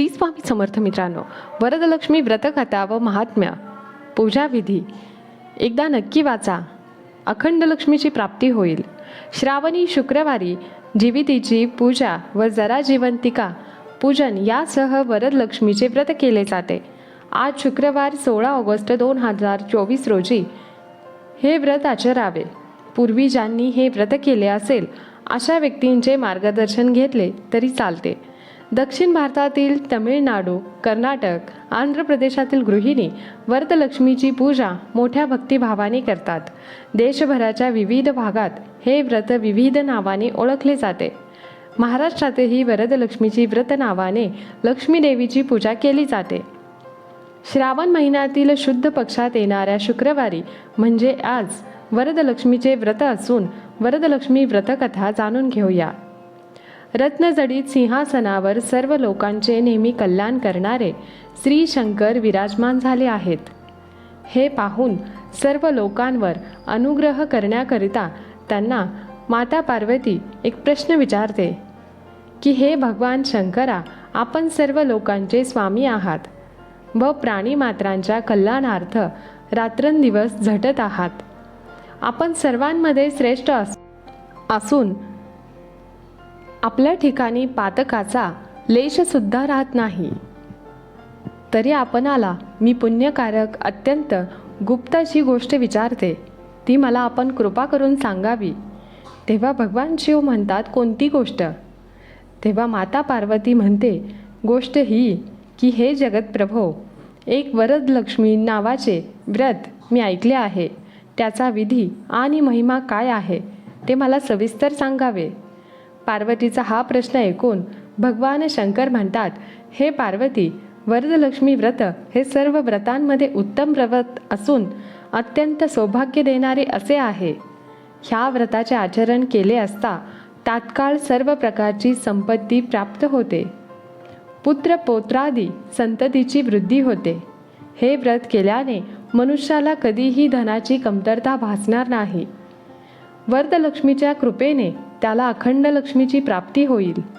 श्री स्वामी समर्थ मित्रांनो वरदलक्ष्मी व्रतकथा व महात्म्य पूजाविधी एकदा नक्की वाचा. अखंड लक्ष्मीची प्राप्ती होईल. श्रावणी शुक्रवारी जीवितीची पूजा व जरा जिवंतिका पूजन यासह वरदलक्ष्मीचे व्रत केले जाते. आज शुक्रवार सोळा ऑगस्ट दोन हजार चोवीस रोजी हे व्रत आचरावे. पूर्वी ज्यांनी हे व्रत केले असेल अशा व्यक्तींचे मार्गदर्शन घेतले तरी चालते. दक्षिण भारतातील तमिळनाडू कर्नाटक आंध्र प्रदेशातील गृहिणी वरदलक्ष्मीची पूजा मोठ्या भक्तिभावाने करतात. देशभराच्या विविध भागात हे व्रत विविध नावाने ओळखले जाते. महाराष्ट्रातही वरदलक्ष्मीची व्रत नावाने लक्ष्मीदेवीची पूजा केली जाते. श्रावण महिन्यातील शुद्ध पक्षात येणाऱ्या शुक्रवारी म्हणजे आज वरदलक्ष्मीचे व्रत असून वरदलक्ष्मी व्रतकथा जाणून घेऊया. रत्नजडीत सिंहासनावर सर्व लोकांचे नेहमी कल्याण करणारे श्री शंकर विराजमान झाले आहेत. हे पाहून सर्व लोकांवर अनुग्रह करण्याकरिता त्यांना माता पार्वती एक प्रश्न विचारते की हे भगवान शंकरा आपण सर्व लोकांचे स्वामी आहात. व प्राणीमात्रांच्या कल्याणार्थ रात्रंदिवस झटत आहात. आपण सर्वांमध्ये श्रेष्ठ अस असून आपल्या ठिकाणी पातकाचा लेशसुद्धा राहत नाही. तरी आपणाला मी पुण्यकारक अत्यंत गुप्त अशी गोष्ट विचारते ती मला आपण कृपा करून सांगावी. तेव्हा भगवान शिव म्हणतात कोणती गोष्ट? तेव्हा माता पार्वती म्हणते गोष्ट ही की हे जगतप्रभो एक वरद लक्ष्मी नावाचे व्रत मी ऐकले आहे. त्याचा विधी आणि महिमा काय आहे ते मला सविस्तर सांगावे. पार्वतीचा हा प्रश्न ऐकून भगवान शंकर म्हणतात हे पार्वती वरदलक्ष्मी व्रत हे सर्व व्रतांमध्ये उत्तम व्रत असून अत्यंत सौभाग्य देणारे असे आहे. ह्या व्रताचे आचरण केले असता तात्काळ सर्व प्रकारची संपत्ती प्राप्त होते. पुत्र पोत्रादी संततीची वृद्धी होते. हे व्रत केल्याने मनुष्याला कधीही धनाची कमतरता भासणार नाही. वरदलक्ष्मीच्या कृपेने त्याला अखंड लक्ष्मीची प्राप्ती होईल.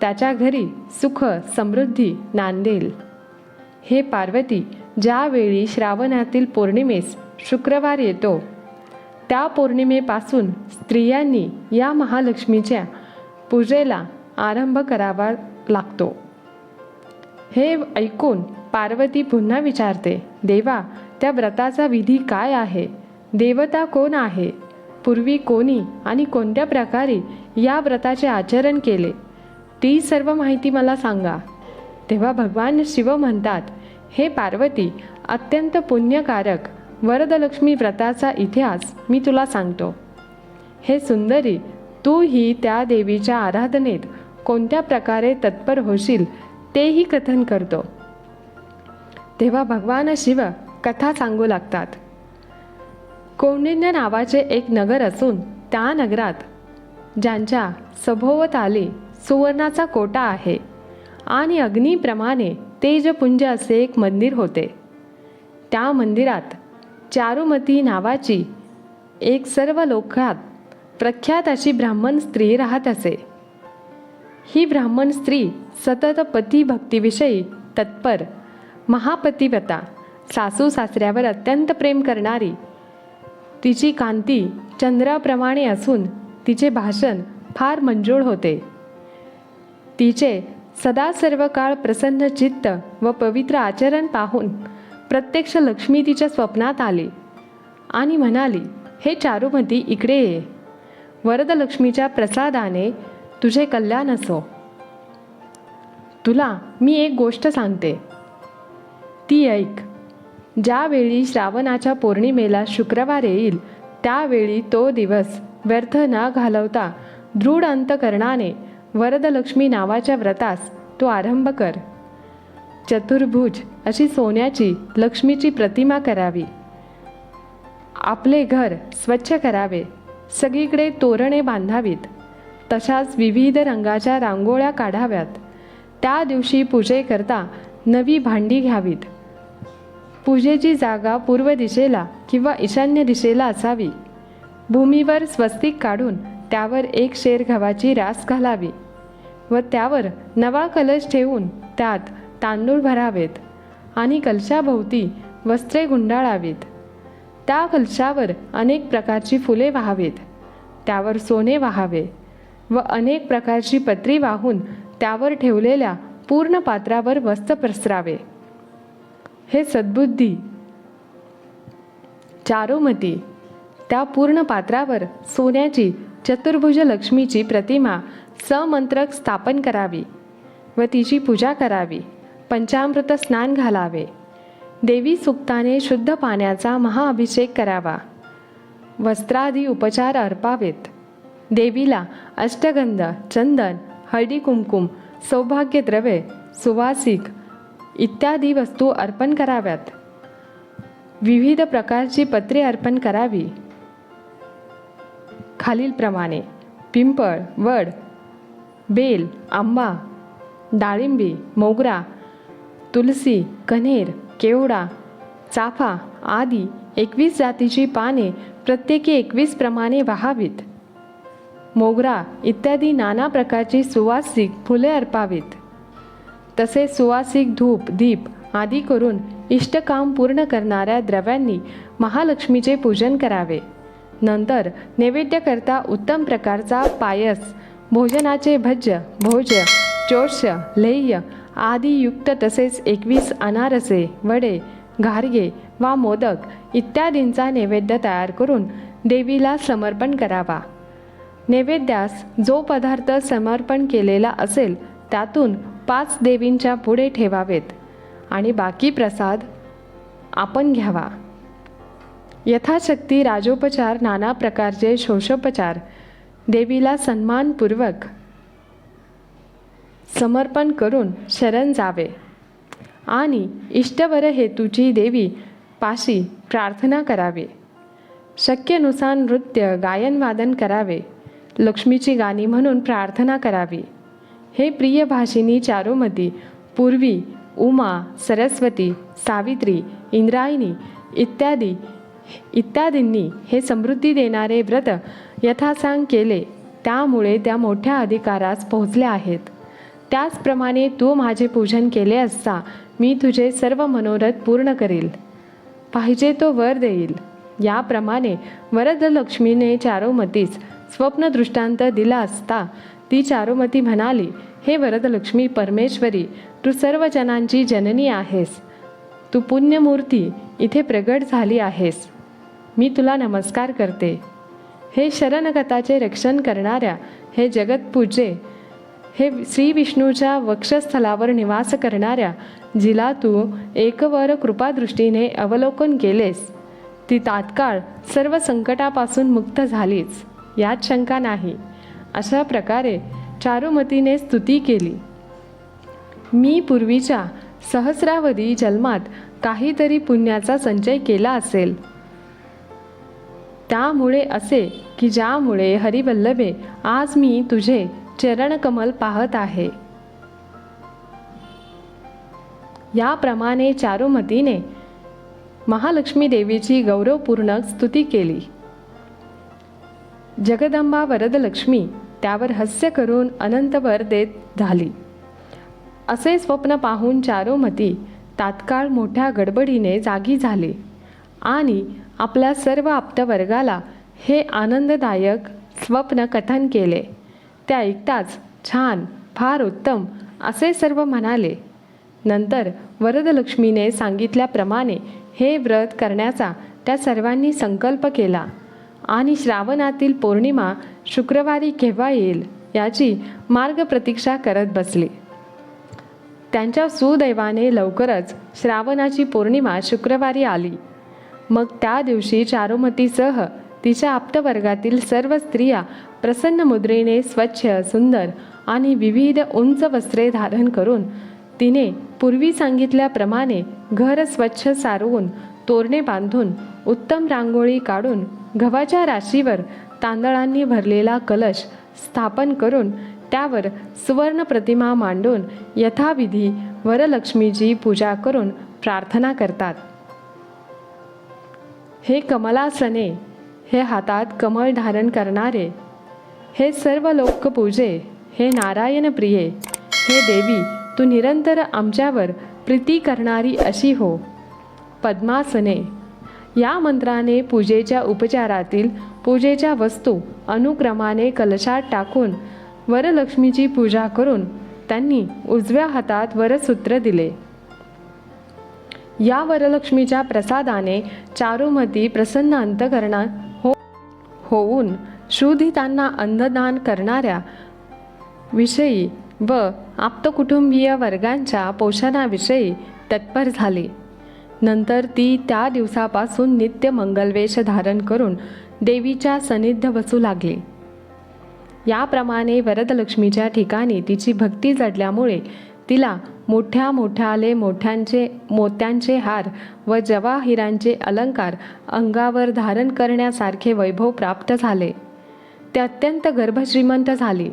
त्याच्या घरी सुख समृद्धी नांदेल. हे पार्वती ज्यावेळी श्रावणातील पौर्णिमेस शुक्रवार येतो त्या पौर्णिमेपासून स्त्रियांनी या महालक्ष्मीच्या पूजेला आरंभ करावा लागतो. हे ऐकून पार्वती पुन्हा विचारते देवा त्या व्रताचा विधी काय आहे? देवता कोण आहे? पूर्वी कोणी आणि कोणत्या प्रकारे या व्रताचे आचरण केले ती सर्व माहिती मला सांगा. तेव्हा भगवान शिव म्हणतात हे पार्वती अत्यंत पुण्यकारक वरदलक्ष्मी व्रताचा इतिहास मी तुला सांगतो. हे सुंदरी तू ही त्या देवीच्या आराधनेत कोणत्या प्रकारे तत्पर होशील तेही कथन करतो. तेव्हा भगवान शिव कथा सांगू लागतात. कौंडिन्य नावाचे एक नगर असून त्या नगरात ज्यांच्या सभोवताली सुवर्णाचा कोटा आहे आणि अग्नीप्रमाणे तेजपुंज असे एक मंदिर होते. त्या मंदिरात चारुमती नावाची एक सर्व लोकात प्रख्यात अशी ब्राह्मण स्त्री राहत असे. ही ब्राह्मण स्त्री सतत पती भक्तीविषयी तत्पर महापतिव्रता सासू सासऱ्यावर अत्यंत प्रेम करणारी तिची कांती चंद्राप्रमाणे असून तिचे भाषण फार मंजूळ होते. तिचे सदा सर्व काळ प्रसन्न चित्त व पवित्र आचरण पाहून प्रत्यक्ष लक्ष्मी तिच्या स्वप्नात आली आणि म्हणाली हे चारुमती इकडे ये. वरदलक्ष्मीच्या प्रसादाने तुझे कल्याण असो. तुला मी एक गोष्ट सांगते. ती ऐक. ज्यावेळी श्रावणाच्या पौर्णिमेला शुक्रवार येईल त्यावेळी तो दिवस व्यर्थ न घालवता दृढ अंतकरणाने वरदलक्ष्मी नावाच्या व्रतास तो आरंभ कर. चतुर्भुज अशी सोन्याची लक्ष्मीची प्रतिमा करावी. आपले घर स्वच्छ करावे. सगळीकडे तोरणे बांधावीत. तशाच विविध रंगाच्या रांगोळ्या काढाव्यात. त्या दिवशी पूजेकरता नवी भांडी घ्यावीत. पूजेची जागा पूर्व दिशेला किंवा ईशान्य दिशेला असावी. भूमीवर स्वस्तिक काढून त्यावर एक शेर गव्हाची रास घालावी व त्यावर नवा कलश ठेवून त्यात तांदूळ भरावेत आणि कलशाभोवती वस्त्रे गुंडाळावीत. त्या कलशावर अनेक प्रकारची फुले वाहावीत. त्यावर सोने वाहावे व अनेक प्रकारची पत्री वाहून त्यावर ठेवलेल्या पूर्ण पात्रावर वस्त्र पसरावे. हे सद्बुद्धी चारुमती त्या पूर्ण पात्रावर सोन्याची चतुर्भुज लक्ष्मीची प्रतिमा समंत्रक स्थापन करावी व तिची पूजा करावी पंचामृत स्नान घालावे देवी सुक्ताने शुद्ध पाण्याचा महाअभिषेक करावा वस्त्रादी उपचार अर्पावेत देवीला अष्टगंध चंदन हळदी कुमकुम सौभाग्यद्रव्ये सुवासिक इत्यादी वस्तू अर्पण कराव्यात. विविध प्रकारची पत्रे अर्पण करावी. खालीलप्रमाणे पिंपळ वड बेल आंबा डाळिंबी मोगरा तुलसी कन्हेर केवडा चाफा आदी एकवीस जातीची पाने प्रत्येकी एकवीस प्रमाणे वाहावीत. मोगरा इत्यादी नाना प्रकारची सुवासिक फुले अर्पावीत. तसेच सुवासिक धूप दीप आदी करून इष्टकाम पूर्ण करणाऱ्या द्रव्यांनी महालक्ष्मीचे पूजन करावे. नंतर नैवेद्यकरता उत्तम प्रकारचा पायस भोजनाचे भज्य भोज चोष्य लेह्य आदी युक्त तसेच एकवीस अनारसे वडे घारगे वा मोदक इत्यादींचा नैवेद्य तयार करून देवीला समर्पण करावा. नैवेद्यास जो पदार्थ समर्पण केलेला असेल त्यातून पाच देवींच्या पुढे ठेवावेत आणि बाकी प्रसाद आपण घ्यावा. यथाशक्ती राजोपचार नाना प्रकारचे शोषोपचार देवीला सन्मानपूर्वक समर्पण करून शरण जावे. आणि इष्टवर हेतूची देवी पाशी प्रार्थना करावी. शक्यनुसार नृत्य गायनवादन करावे. लक्ष्मीची गाणी म्हणून प्रार्थना करावी. हे प्रिय भाषिनी चारुमती पूर्वी उमा सरस्वती सावित्री इंद्रायणी इत्यादी इत्यादींनी हे समृद्धी देणारे व्रत यथासांग केले. त्यामुळे त्या मोठ्या अधिकारास पोहोचल्या आहेत. त्याचप्रमाणे तू माझे पूजन केले असता मी तुझे सर्व मनोरथ पूर्ण करील. पाहिजे तो वर देईल. याप्रमाणे वरद लक्ष्मीने चारुमतीस स्वप्न दृष्टांत दिला असता ती चारुमती म्हणाली हे वरदलक्ष्मी परमेश्वरी तू सर्व जनांची जननी आहेस. तू पुण्यमूर्ती इथे प्रगट झाली आहेस. मी तुला नमस्कार करते. हे शरणगताचे रक्षण करणाऱ्या हे जगतपूजे हे श्री विष्णूच्या वक्षस्थलावर निवास करणाऱ्या जिला तू एकवर कृपादृष्टीने अवलोकन केलेस ती तात्काळ सर्व संकटापासून मुक्त झालीच यात शंका नाही. अशा प्रकारे चारुमतीने स्तुती केली. मी पूर्वीच्या सहस्रावधी जन्मात काहीतरी पुण्याचा संचय केला असेल. त्यामुळे असे की ज्यामुळे हरिवल्लभे आज मी तुझे चरणकमल पाहत आहे. याप्रमाणे चारुमतीने महालक्ष्मी देवीची गौरवपूर्ण स्तुती केली. जगदंबा वरदलक्ष्मी त्यावर हास्य करून अनंतवर देत झाली. असे स्वप्न पाहून चारोमती तात्काळ मोठ्या गडबडीने जागी झाली आणि आपल्या सर्व आप्तवर्गाला हे आनंददायक स्वप्न कथन केले. ते ऐकताच छान फार उत्तम असे सर्व म्हणाले. नंतर वरदलक्ष्मीने सांगितल्याप्रमाणे हे व्रत करण्याचा त्या सर्वांनी संकल्प केला. आणि श्रावणातील पौर्णिमा शुक्रवारी केव्हा येईल याची मार्ग प्रतीक्षा करत बसली. त्यांच्या सुदैवाने लवकरच श्रावणाची पौर्णिमा शुक्रवारी आली. मग त्या दिवशी चारुमतीसह तिच्या आप्तवर्गातील सर्व स्त्रिया प्रसन्न मुद्रेने स्वच्छ सुंदर आणि विविध उंच वस्त्रे धारण करून तिने पूर्वी सांगितल्याप्रमाणे घर स्वच्छ सारवून तोरणे बांधून उत्तम रांगोळी काढून गव्हाच्या राशीवर तांदळांनी भरलेला कलश स्थापन करून त्यावर सुवर्ण प्रतिमा मांडून यथाविधी वरलक्ष्मीची पूजा करून प्रार्थना करतात. हे कमलासने हे हातात कमळ धारण करणारे हे सर्व लोकपूजे हे नारायण प्रिये हे देवी तू निरंतर आमच्यावर प्रीती करणारी अशी हो. पद्मासने या मंत्राने पूजेच्या उपचारातील पूजेच्या वस्तू अनुक्रमाने कलशात टाकून वरलक्ष्मीची पूजा करून त्यांनी उजव्या हातात वरसूत्र दिले. या वरलक्ष्मीच्या प्रसादाने चारुमती प्रसन्न अंतकरणा हो होऊन शुधितांना अन्नदान करणाऱ्या विषयी व आप्तकुटुंबीय वर्गांच्या पोषणाविषयी तत्पर झाली. नंतर ती त्या दिवसापासून नित्य मंगलवेश धारण करून देवीच्या सनिध्य बसू लागली. याप्रमाणे वरदलक्ष्मीच्या ठिकाणी तिची भक्ती जडल्यामुळे तिला मोठ्या मोठ्याले मोठ्यांचे मोत्यांचे हार व जवाहिरांचे अलंकार अंगावर धारण करण्यासारखे वैभव प्राप्त झाले. ते अत्यंत गर्भश्रीमंत झाली.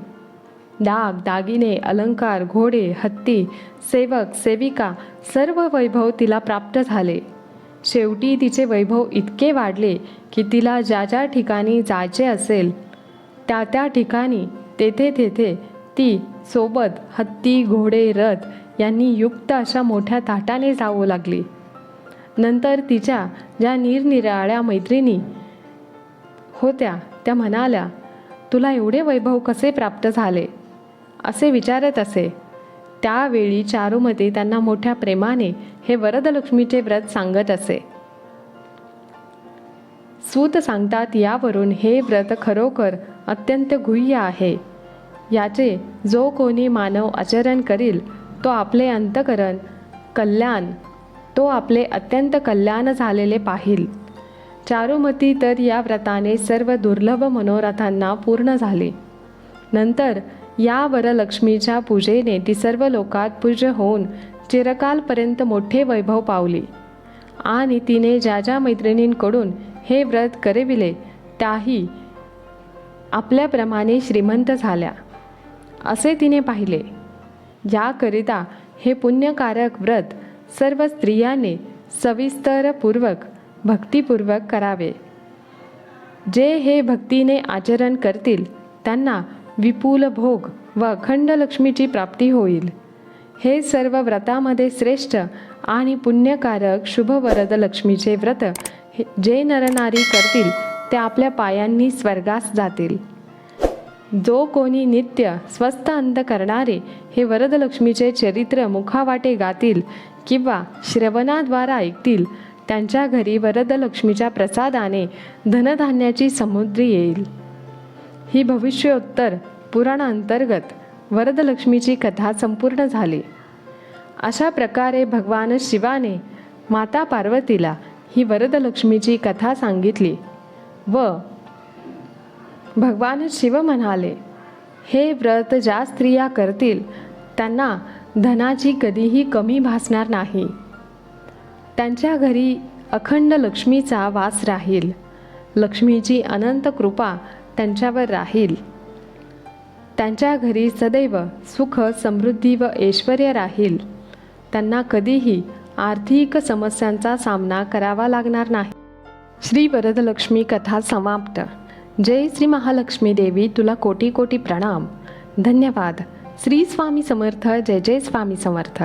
दाग दागिने अलंकार घोडे हत्ती सेवक सेविका सर्व वैभव तिला प्राप्त झाले. शेवटी तिचे वैभव इतके वाढले की तिला ज्या ज्या ठिकाणी जायचे असेल त्या त्या ठिकाणी तेथे तेथे ती सोबत हत्ती घोडे रथ यांनी युक्त अशा मोठ्या ताटाने जावं लागली. नंतर तिच्या ज्या निरनिराळ्या मैत्रिणी होत्या त्या म्हणाल्या तुला एवढे वैभव कसे प्राप्त झाले? असे विचारत असे. त्यावेळी चारुमती त्यांना मोठ्या प्रेमाने हे वरदलक्ष्मीचे व्रत सांगत असे. सूत सांगतात यावरून हे व्रत खरोखर अत्यंत गुह्य आहे. याचे जो कोणी मानव आचरण करील तो आपले अंतकरण कल्याण तो आपले अत्यंत कल्याण झालेले पाहिल. चारुमती तर या व्रताने सर्व दुर्लभ मनोरथांना पूर्ण झाले. नंतर या वरलक्ष्मीच्या पूजेने ती सर्व लोकात पूज्य होऊन चिरकालपर्यंत मोठे वैभव पावली. आणि तिने ज्या ज्या मैत्रिणींकडून हे व्रत करविले त्याही आपल्याप्रमाणे श्रीमंत झाल्या. असे तिने पाहिले. याकरिता हे पुण्यकारक व्रत सर्व स्त्रियांनी सविस्तरपूर्वक भक्तिपूर्वक करावे. जे हे भक्तीने आचरण करतील त्यांना विपुल भोग व अखंड लक्ष्मीची प्राप्ती होईल. हे सर्व व्रतामध्ये श्रेष्ठ आणि पुण्यकारक शुभवरद लक्ष्मीचे व्रत हे जे नरनारी करतील ते आपल्या पायांनी स्वर्गास जातील. जो कोणी नित्य स्वस्थ अंत करणारे हे वरदलक्ष्मीचे चरित्र मुखावाटे गातील किंवा श्रवणाद्वारा ऐकतील त्यांच्या घरी वरदलक्ष्मीच्या प्रसादाने धनधान्याची समुद्री येईल. ही भविष्योत्तर पुराणांतर्गत वरदलक्ष्मीची कथा संपूर्ण झाली. अशा प्रकारे भगवान शिवाने माता पार्वतीला ही वरदलक्ष्मीची कथा सांगितली व भगवान शिव म्हणाले हे व्रत ज्या स्त्रिया करतील त्यांना धनाची कधीही कमी भासणार नाही. त्यांच्या घरी अखंड लक्ष्मीचा वास राहील. लक्ष्मीची अनंत कृपा त्यांच्यावर राहील. त्यांच्या घरी सदैव सुख समृद्धी व ऐश्वर राहील. त्यांना कधीही आर्थिक समस्यांचा सामना करावा लागणार नाही. श्री वरदलक्ष्मी कथा समाप्त. जय श्री महालक्ष्मी देवी तुला कोटी कोटी प्रणाम. धन्यवाद. श्री स्वामी समर्थ जय जय स्वामी समर्थ.